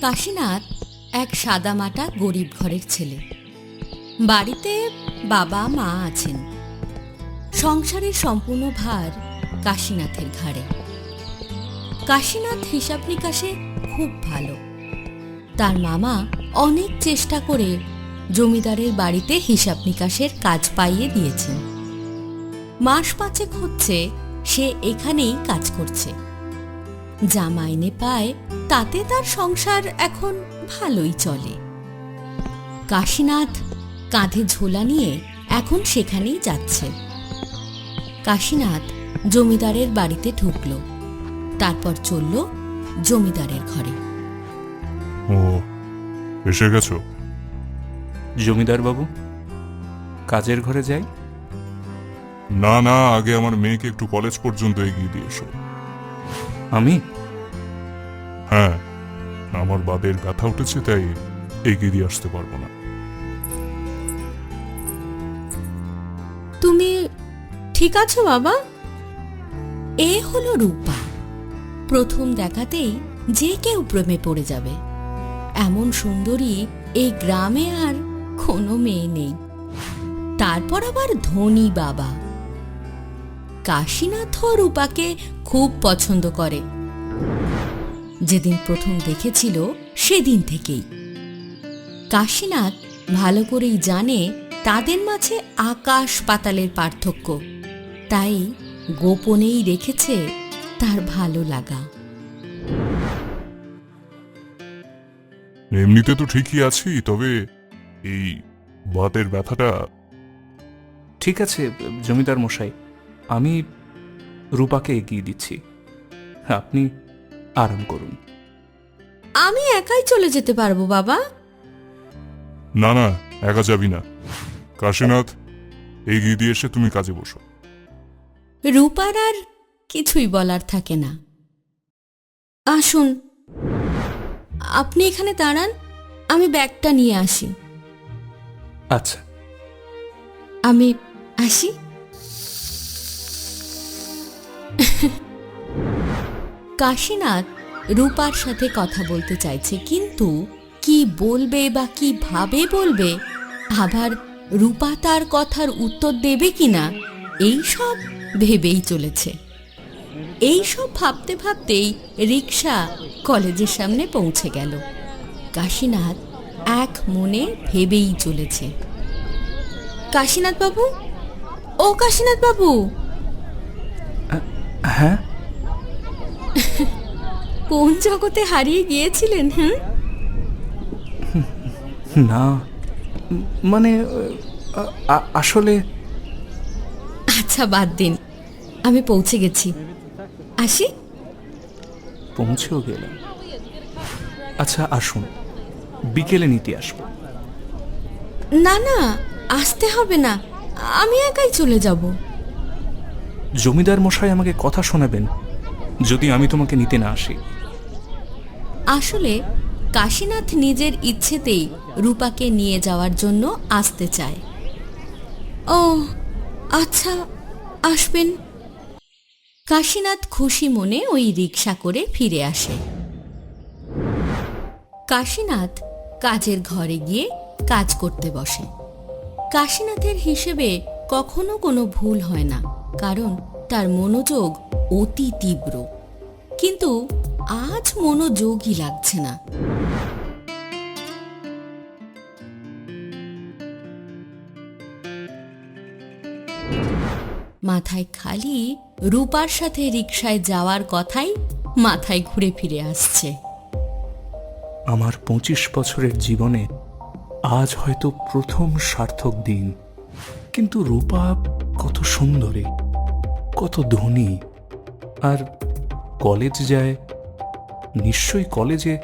কাশীনাথ এক সাদামাটা গরিব ঘরের ছেলে। বাড়িতে বাবা, মা আছেন। সংসারের সম্পূর্ণ ভার কাশীনাথের ঘাড়ে। কাশীনাথ হিসাব নিকাশে খুব ভালো। তার মামা অনেক চেষ্টা করে জমিদারের বাড়িতে হিসাব নিকাশের কাজ পাইয়ে দিয়েছেন। মাস পাঁচেক হচ্ছে সে এখানেই কাজ করছে। যা মাইনে পায় তাতে তার সংসার এখন ভালোই চলে। কাশীনাথ কাঁধে ঝোলা নিয়ে এখন সেখানেই যাচ্ছে। কাশীনাথ জমিদারের বাড়িতে ঢুকল তারপর চলল জমিদারের ঘরে। ও এসে গেছো? জমিদার বাবু কাজের ঘরে যাই? না না আগে আমার মেয়েকে একটু কলেজ পর্যন্ত এগিয়ে দিয়ে এসো। আমি? হ্যাঁ আমার বাদের ব্যথা উঠেছে তাই এগিয়ে দিয়ে আসতে পারব না। তুমি ঠিক আছো বাবা? এ হলো রূপা। প্রথম দেখাতেই যে কেউ প্রেমে পড়ে যাবে। এমন সুন্দরী এই গ্রামে আর কোনো মেয়ে নেই। তারপর আবার ধনী বাবা। কাশীনাথ রূপাকে খুব পছন্দ করে। যেদিন প্রথম দেখেছিল সেদিন থেকেই। কাশীনাথ ভালো করেই জানে তাদের মাঝে আকাশ পাতালের পার্থক্য। তাই গোপনেই রেখেছে তার ভালো লাগা। এমনিতে তো ঠিকই আছি তবে এই বাতের ব্যথাটা ঠিক আছে জমিদার মশাই। আমি রূপাকে এগিয়ে দিচ্ছি। আপনি আরাম করুন। আমি একাই চলে যেতে পারব বাবা। না না একা যাবি না। কাশীনাথ এগিয়ে দিয়ে এসে তুমি কাজে বসো। রূপার আর কিছুই বলার থাকে না। আসুন আপনি এখানে দাঁড়ান আমি ব্যাগটা নিয়ে আসি। আচ্ছা। আমি আসি? কাশীনাথ রূপার সাথে কথা বলতে চাইছে, কিন্তু কি বলবে বা কি ভাবে বলবে? আবার রূপা তার কথার উত্তর দেবে কিনা? এই সব ভেবেই চলেছে। এই সব ভাবতে ভাবতেই রিক্সা কলেজের সামনে পৌঁছে গেল। কাশীনাথ এক মনে ভেবেই চলেছে। কাশীনাথ বাবু ও কাশীনাথ বাবু হ্যাঁ? কোন জগতে হারিয়ে গিয়েছিলেন হ্যাঁ? না। মানে আসলে আচ্ছা বাদ দিন। আমি পৌঁছে গেছি। আসি? পৌঁছেও গেলাম। আচ্ছা আসুন। বিকেলে নিতে আসব। না না আসতে হবে না। আমি একাই চলে যাব। জমিদার মশাই আমাকে কথা শোনাবেন যদি আমি তোমাকে নিতে না আসি। আসলে কাশীনাথ নিজের ইচ্ছেতেই রূপাকে নিয়ে যাওয়ার জন্য আসতে চায়। ও আচ্ছা আসবেন। কাশীনাথ খুশি মনে ওই রিক্সা করে ফিরে আসে। কাশীনাথ কাজের ঘরে গিয়ে কাজ করতে বসে। কাশীনাথের হিসেবে কখনো কোনো ভুল হয় না, কারণ তার মনোযোগ অতি তীব্র। কিন্তু আজ মনোযোগই লাগছে না। মাথায় খালি রূপার সাথে রিকশায় যাওয়ার কথাই মাথায় ঘুরে ফিরে আসছে। আমার পঁচিশ বছরের জীবনে আজ হয়তো প্রথম সার্থক দিন। কিন্তু রূপা কত সুন্দরী, কত ধনী, আর কলেজ যায় নিশ্চয়ই কলেজে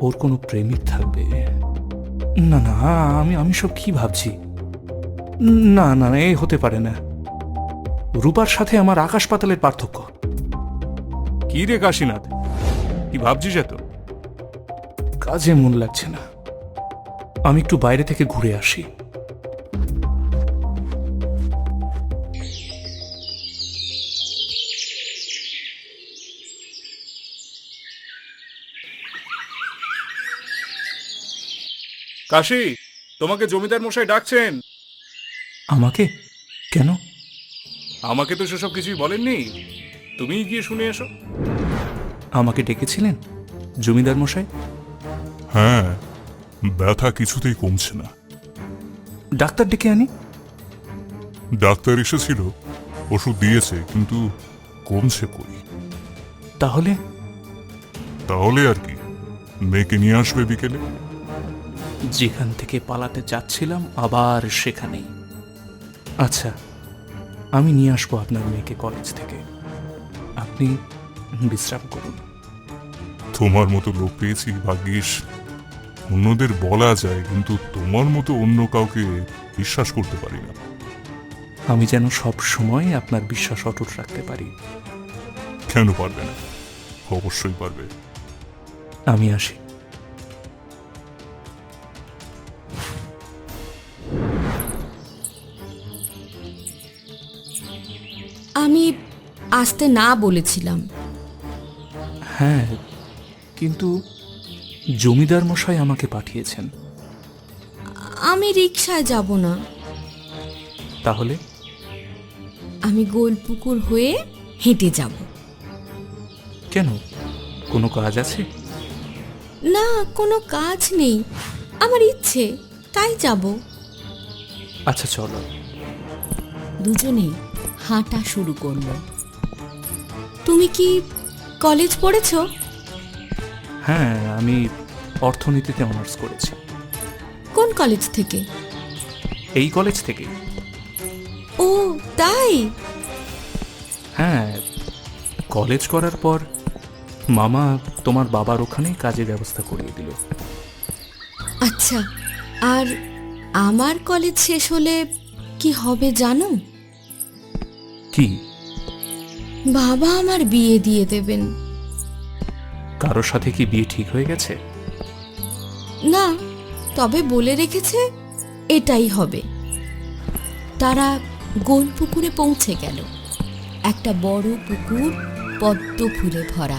ওর কোনো প্রেমিক থাকবে। না না আমি আমি সব কি ভাবছি? না না না, এ হতে পারে না। রূপার সাথে আমার আকাশ পাতালের পার্থক্য। কি রে কাশীনাথ? কি ভাবছিস এত? কাজে মন লাগছে না। আমি একটু বাইরে থেকে ঘুরে আসি। কাশি তোমাকে জমিদার মশাই ডাকছেন। আমাকে? কেন? আমাকে তো সেসব কিছুই বলেননি। তুমিই গিয়ে শুনে এসো। আমাকে ডেকেছিলেন জমিদার মশাই? হ্যাঁ ব্যথা কিছুতেই কমছে না। ডাক্তার ডেকে আনি। ডাক্তার এসেছিল ওষুধ দিয়েছে কিন্তু কমছে কই? তাহলে? তাহলে আর কি মেয়েকে নিয়ে আসবে বিকেলে? যেখান থেকে পালাতে চাচ্ছিলাম আবার সেখানেই। আচ্ছা আমি নিয়ে আসব আপনার মেয়েকে কলেজ থেকে। আপনি বিশ্রাম করুন। তোমার মতো লোক পেয়েছি ভাগ্যিস। অন্যদের বলা যায় কিন্তু তোমার মতো অন্য কাউকে বিশ্বাস করতে পারি না। আমি যেন সব সময় আপনার বিশ্বাস অটুট রাখতে পারি। কেন পারবে না? অবশ্যই পারবে। আমি আসি। আসতে না বলেছিলাম। হ্যাঁ কিন্তু জমিদার মশাই আমাকে পাঠিয়েছেন। আমি রিক্সায় যাব না। তাহলে? আমি গোলপুকুর হয়ে হেঁটে যাব। কেন? কোনো কাজ আছে? না কোনো কাজ নেই। আমার ইচ্ছে তাই যাব। আচ্ছা চলো। দুজনেই হাঁটা শুরু করল তুমি কি কলেজ পড়েছো? হ্যাঁ আমি অর্থনীতিতে অনার্স করেছি। কোন কলেজ থেকে? এই কলেজ থেকে। ও তাই? হ্যাঁ কলেজ করার পর মামা তোমার বাবার ওখানে কাজের ব্যবস্থা করিয়ে দিল। আচ্ছা আর আমার কলেজ শেষ হলে কি হবে জানো? কি? বাবা আমার বিয়ে দিয়ে দেবেন। কারোর সাথে কি বিয়ে ঠিক হয়ে গেছে? না তবে বলে রেখেছে এটাই হবে। তারা গোল পুকুরে পৌঁছে গেল। একটা বড় পুকুর পদ্ম ফুলে ভরা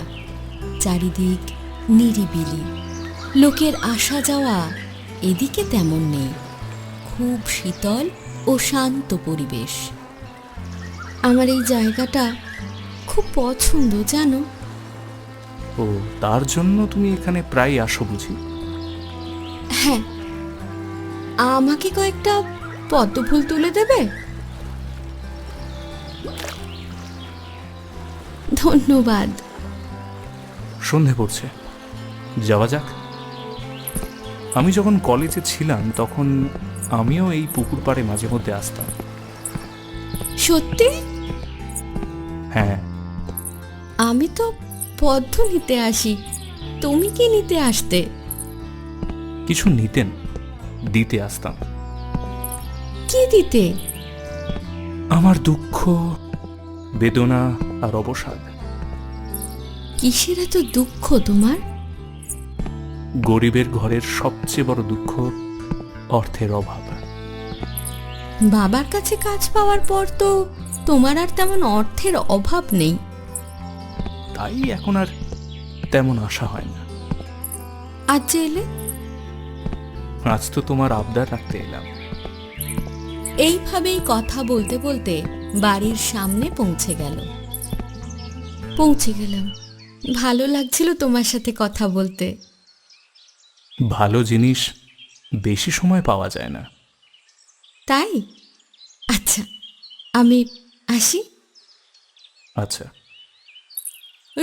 চারিদিক নিরিবিলি। লোকের আসা যাওয়া এদিকে তেমন নেই। খুব শীতল ও শান্ত পরিবেশ। আমার এই জায়গাটা খুব পছন্দ জানো? ও তার জন্য তুমি এখানে প্রায় আসো বুঝি? হ্যাঁ। আমাকে কয়েকটা পদ্ম ফুল তুলে দেবে? ধন্যবাদ। সন্ধে পড়ছে। যাওয়া যাক। আমি যখন কলেজে ছিলাম তখন আমিও এই পুকুর পাড়ে মাঝে মধ্যে আসতাম। সত্যি? হ্যাঁ। আমি তো পদ্ম নিতে আসি। তুমি কি নিতে আসতে? কিছু নিতেন দিতে আসতাম। কি দিতে? আমার দুঃখ বেদনা আর অবসাদ। কিসের এত দুঃখ তোমার? গরিবের ঘরের সবচেয়ে বড় দুঃখ অর্থের অভাব। বাবার কাছে কাজ পাওয়ার পর তো তোমার আর তেমন অর্থের অভাব নেই। তাই এখন আর তেমন আশা হয় না। আজ যে এলে? আজ তো তোমার আবদার রাখতে এলাম। এইভাবেই কথা বলতে বলতে বাড়ির সামনে পৌঁছে গেল। পৌঁছে গেলাম। ভালো লাগছিল তোমার সাথে কথা বলতে। ভালো জিনিস বেশি সময় পাওয়া যায় না। তাই? আচ্ছা আমি আসি। আচ্ছা।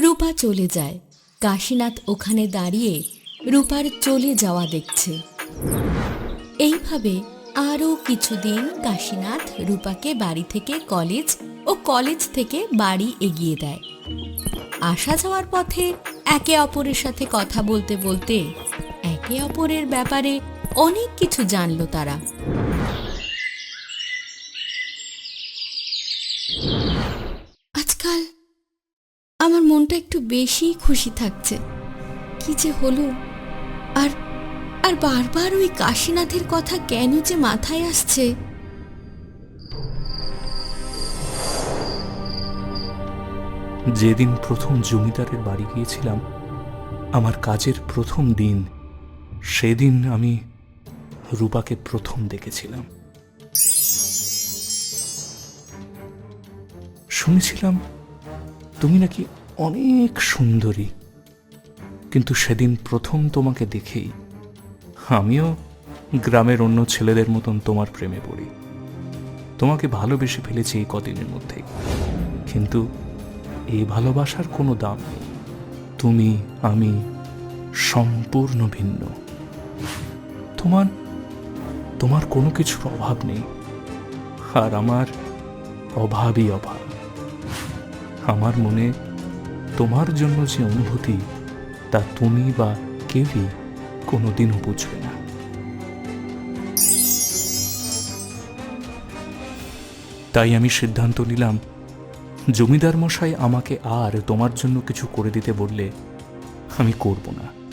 রূপা চলে যায়। কাশীনাথ ওখানে দাঁড়িয়ে রূপার চলে যাওয়া দেখছে। এইভাবে আরও কিছুদিন কাশীনাথ রূপাকে বাড়ি থেকে কলেজ ও কলেজ থেকে বাড়ি এগিয়ে দেয়। আসা যাওয়ার পথে একে অপরের সাথে কথা বলতে বলতে একে অপরের ব্যাপারে অনেক কিছু জানলো তারা। একটু বেশি খুশি থাকছে। কি যে হলো? আর আর বারবার ওই কাশীনাথের কথা কেন যে মাথায় আসছে? যেদিন প্রথম জমিদারের বাড়ি গিয়েছিলাম, আমার কাজের প্রথম দিন, সেদিন আমি রূপাকে প্রথম দেখেছিলাম। শুনেছিলাম, তুমি নাকি অনেক সুন্দরী। কিন্তু সেদিন প্রথম তোমাকে দেখেই আমিও গ্রামের অন্য ছেলেদের মতন তোমার প্রেমে পড়ি। তোমাকে ভালোবেসে ফেলেছি এই কদিনের মধ্যেই। কিন্তু এই ভালোবাসার কোনো দাম নেই। তুমি, আমি সম্পূর্ণ ভিন্ন। তোমার তোমার কোনো কিছুর অভাব নেই। আর আমার অভাবই অভাব। আমার মনে তোমার জন্য যে অনুভূতি, তা তুমি বা কেউই কোনোদিনও বুঝবে না। তাই আমি সিদ্ধান্ত নিলাম, জমিদার মশাই আমাকে আর তোমার জন্য কিছু করে দিতে বললে আমি করব না।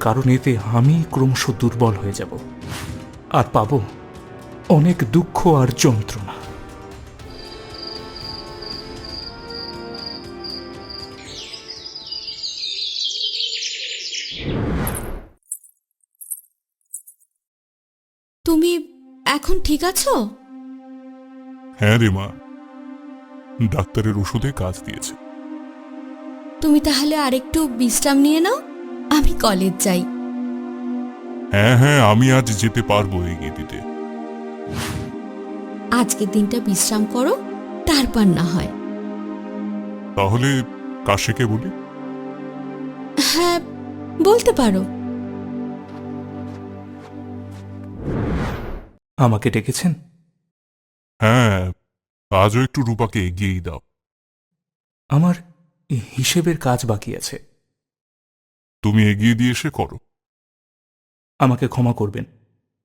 কারণ এতে আমি ক্রমশ দুর্বল হয়ে যাব। আর পাবো অনেক দুঃখ আর যন্ত্রণা। এখন ঠিক আছো? হ্যাঁ রে মা। ডাক্তারের ওষুধে কাজ দিয়েছে। তুমি তাহলে আরেকটু বিশ্রাম নিয়ে নাও আমি কলেজ যাই। হ্যাঁ হ্যাঁ আমি আজ যেতে পারব এগিয়ে দিতে আজকের দিনটা বিশ্রাম করো তারপর না হয়। তাহলে কাশেকে বলি? হ্যাঁ বলতে পারো। আমাকে ডেকেছেন? হ্যাঁ আজও একটু রূপাকে এগিয়েই দাও। আমার হিসেবের কাজ বাকি আছে। তুমি এগিয়ে দিয়ে এসে করো। আমাকে ক্ষমা করবেন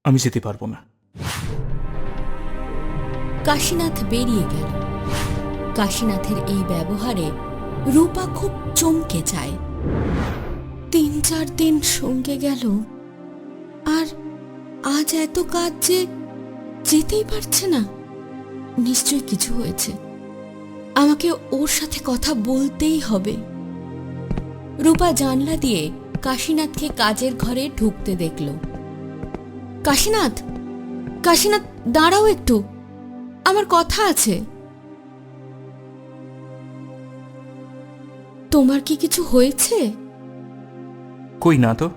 আমি যেতে পারব না। কাশীনাথ বেরিয়ে গেল। কাশীনাথের এই ব্যবহারে রূপা খুব চমকে যায়। তিন চার দিন সঙ্গে গেল আর আজ এত কাজ যে যেতেই পারছে না। নিশ্চয় কিছু হয়েছে। আমাকে ওর সাথে কথা বলতেই হবে। রূপা জানলা দিয়ে কাশীনাথকে কাজের ঘরে ঢুকতে দেখল। কাশীনাথ কাশীনাথ দাঁড়াও একটু। আমার কথা আছে। তোমার কি কিছু হয়েছে? কই না তো।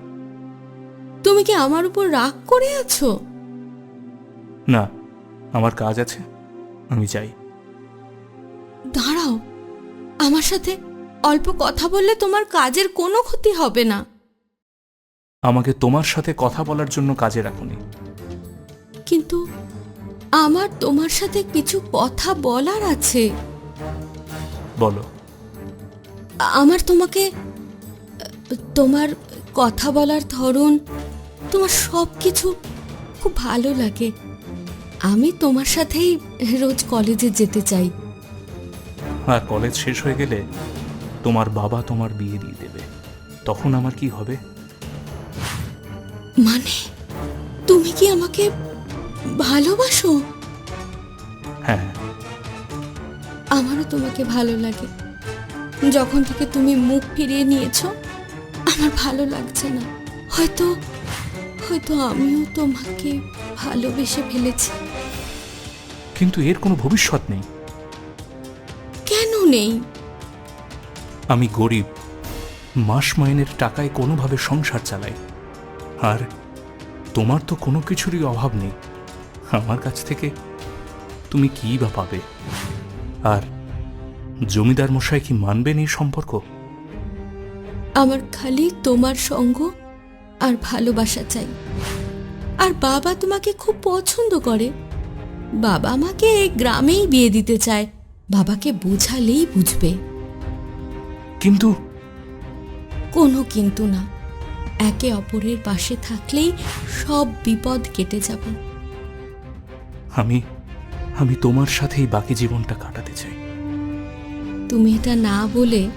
তুমি কি আমার উপর রাগ করে আছো? না আমার কাজ আছে আমি যাই। দাঁড়াও আমার সাথে অল্প কথা বললে তোমার কাজের কোনো ক্ষতি হবে না। আমাকে তোমার সাথে কথা বলার জন্য কাজে রাখুনি। কিন্তু আমার তোমার সাথে কিছু কথা বলার আছে। বলো। আমার তোমাকে তোমার কথা বলার ধরন তোমার সব কিছু খুব ভালো লাগে। আমি তোমার সাথেই রোজ কলেজে যেতে চাই। আর কলেজ শেষ হয়ে গেলে তোমার বাবা তোমার বিয়ে দিয়ে দেবে। তখন আমার কি হবে? মানে তুমি কি আমাকে ভালোবাসো? হ্যাঁ। আমারও তোমাকে ভালো লাগে। যখন থেকে তুমি মুখ ফিরিয়ে নিয়েছো আমার ভালো লাগছে না। হয়তো হয়তো আমিও তোমাকে ভালোবেসে ফেলেছি। কিন্তু এর কোনো ভবিষ্যৎ নেই। কেন নেই? আমি গরিব। মাস মাইনের টাকায় কোনোভাবে সংসার চালাই। আর তোমার তো কোনো কিছুরই অভাব নেই। আমার কাছ থেকে তুমি কী বা পাবে? আর জমিদার মশাই কি মানবেন এই সম্পর্ক? আমার খালি তোমার সঙ্গ আর ভালোবাসা চাই। আর বাবা তোমাকে খুব পছন্দ করে। বাবা আমাকে গ্রামেই বিয়ে দিতে চায়। বাবাকে বোঝালেই বুঝবে। কিন্তু? কোনো কিন্তু না। একে অপরের পাশে থাকলেই সব বিপদ কেটে যাবে। আমি আমি তোমার সাথেই বাকি জীবনটা কাটাতে চাই। তুমি এটা না বলে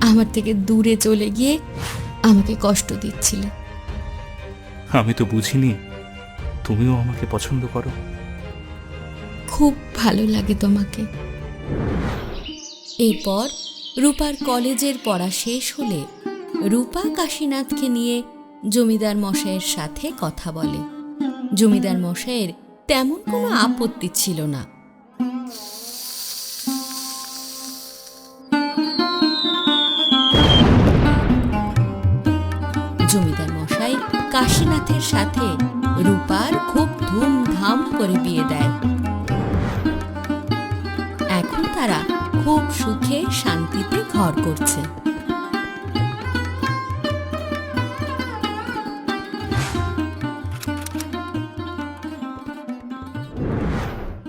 আমার থেকে দূরে চলে গিয়ে আমাকে কষ্ট দিচ্ছিলে। আমি তো বুঝিনি। তুমিও আমাকে পছন্দ করো। খুব ভালো লাগে তোমাকে। এরপর রূপার কলেজের পড়া শেষ হলে রূপা কাশীনাথকে নিয়ে জমিদার মশাইয়ের সাথে কথা বলে। জমিদার মশাইয়ের তেমন কোনো আপত্তি ছিল না। জমিদার মশাই কাশীনাথের সাথে রূপার খুব ধুমধাম করে বিয়ে দেয়। তারা খুব সুখে শান্তিতে ঘর করছে।